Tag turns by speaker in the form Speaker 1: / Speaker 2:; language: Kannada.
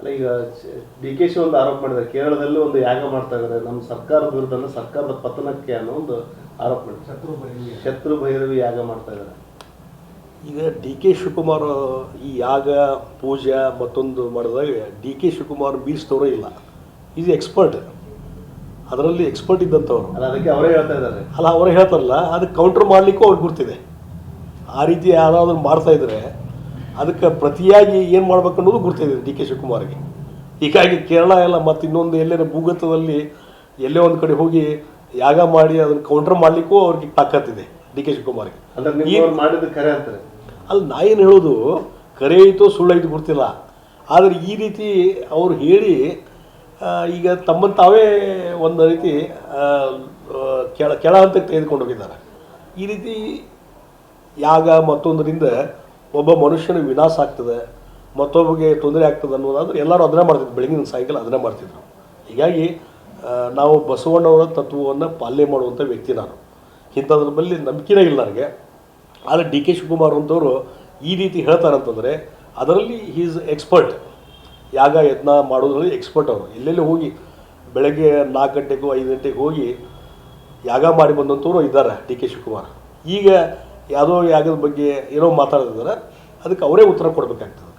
Speaker 1: ಅಲ್ಲ ಈಗ ಡಿ ಕೆ ಶಿ ಒಂದು ಆರೋಪ ಮಾಡಿದ್ದಾರೆ. ಕೇರಳದಲ್ಲಿ ಒಂದು ಯಾಗ ಮಾಡ್ತಾ ಇದ್ದಾರೆ. ನಮ್ಮ ಸರ್ಕಾರದ ವಿರುದ್ಧ ಅಂದ್ರೆ ಸರ್ಕಾರದ ಪತನಕ್ಕೆ ಅನ್ನೋ ಒಂದು ಆರೋಪ ಮಾಡಿದ್ದಾರೆ. ಶತ್ರು ಭೈರವಿ ಯಾಗ ಮಾಡ್ತಾ ಇದ್ದಾರೆ.
Speaker 2: ಈಗ ಡಿ ಕೆ ಶಿವಕುಮಾರ್ ಈ ಯಾಗ ಪೂಜೆ ಮತ್ತೊಂದು ಮಾಡಿದಾಗ ಡಿ ಕೆ ಶಿವಕುಮಾರ್ ಬೀಳಿಸಿದವರೇ ಇಲ್ಲ. ಈಸ್ ಎಕ್ಸ್ಪರ್ಟ್ ಅದರಲ್ಲಿ ಎಕ್ಸ್ಪರ್ಟ್ ಇದ್ದಂಥವ್ರು.
Speaker 1: ಅಲ್ಲ ಅದಕ್ಕೆ ಅವರೇ ಹೇಳ್ತಾ ಇದ್ದಾರೆ.
Speaker 2: ಅಲ್ಲ ಅವ್ರು ಹೇಳ್ತಾರಲ್ಲ ಅದಕ್ಕೆ ಕೌಂಟರ್ ಮಾಡಲಿಕ್ಕೂ ಅವ್ರಿಗೆ ಗುರ್ತಿದೆ. ಆ ರೀತಿ ಯಾರಾದ್ರೂ ಮಾಡ್ತಾ ಇದ್ರೆ ಅದಕ್ಕೆ ಪ್ರತಿಯಾಗಿ ಏನು ಮಾಡ್ಬೇಕು ಅನ್ನೋದು ಗುರ್ತಿದೆ ಡಿ ಕೆ ಶಿವಕುಮಾರ್ಗೆ. ಹೀಗಾಗಿ ಕೇರಳ ಎಲ್ಲ ಮತ್ತು ಇನ್ನೊಂದು ಎಲ್ಲೇನ ಭೂಗತದಲ್ಲಿ ಎಲ್ಲೇ ಒಂದು ಕಡೆ ಹೋಗಿ ಯಾಗ ಮಾಡಿ ಅದನ್ನು ಕೌಂಟರ್ ಮಾಡಲಿಕ್ಕೂ ಅವ್ರಿಗೆ ತಾಕತ್ತಿದೆ ಡಿ ಕೆ ಶಿವಕುಮಾರ್ಗೆ. ಅಲ್ಲಿ ನಾ ಏನು ಹೇಳೋದು ಕರೆ ಐತೋ ಸುಳ್ಳೈತು ಗೊತ್ತಿಲ್ಲ. ಆದರೆ ಈ ರೀತಿ ಅವ್ರು ಹೇಳಿ ಈಗ ತಮ್ಮನ್ನು ತಾವೇ ಒಂದು ರೀತಿ ಕೆಳ ಕೆಳ ಹಂತಕ್ಕೆ ತೆಗೆದುಕೊಂಡು ಹೋಗಿದ್ದಾರೆ. ಈ ರೀತಿ ಯಾಗ ಮತ್ತೊಂದರಿಂದ ಒಬ್ಬ ಮನುಷ್ಯನ ವಿನಾಶ ಆಗ್ತದೆ, ಮತ್ತೊಬ್ಬಗೆ ತೊಂದರೆ ಆಗ್ತದೆ ಅನ್ನೋದಾದ್ರೆ ಎಲ್ಲರೂ ಅದನ್ನೇ ಮಾಡ್ತಿದ್ರು. ಬೆಳಗಿನ ಸಾಯಂಕಾಲ ಅದನ್ನೇ ಮಾಡ್ತಿದ್ರು. ಹೀಗಾಗಿ ನಾವು ಬಸವಣ್ಣವರ ತತ್ವವನ್ನು ಪಾಲನೆ ಮಾಡುವಂಥ ವ್ಯಕ್ತಿ ನಾನು. ಇಂಥದ್ರ ಬಳಿ ನಂಬಿಕೆನೇ ಇಲ್ಲ ನನಗೆ. ಆದರೆ ಡಿ ಕೆ ಶಿವಕುಮಾರ್ ಅಂತವರು ಈ ರೀತಿ ಹೇಳ್ತಾರಂತಂದರೆ ಅದರಲ್ಲಿ ಈಸ್ ಎಕ್ಸ್ಪರ್ಟ್ ಯಾಗ ಯತ್ನ ಮಾಡೋದ್ರಲ್ಲಿ ಎಕ್ಸ್ಪರ್ಟ್ ಅವರು. ಎಲ್ಲೆಲ್ಲಿ ಹೋಗಿ ಬೆಳಗ್ಗೆ ನಾಲ್ಕು ಗಂಟೆಗೂ ಐದು ಗಂಟೆಗೆ ಹೋಗಿ ಯಾಗ ಮಾಡಿ ಬಂದಂಥವ್ರು ಇದ್ದಾರೆ ಡಿ ಕೆ ಶಿವಕುಮಾರ್. ಈಗ ಯಾವುದೋ ಯಾಗದ ಬಗ್ಗೆ ಏನೋ ಮಾತಾಡಿದ್ರೆ ಅದಕ್ಕೆ ಅವರೇ ಉತ್ತರ ಕೊಡಬೇಕಾಗ್ತದೆ.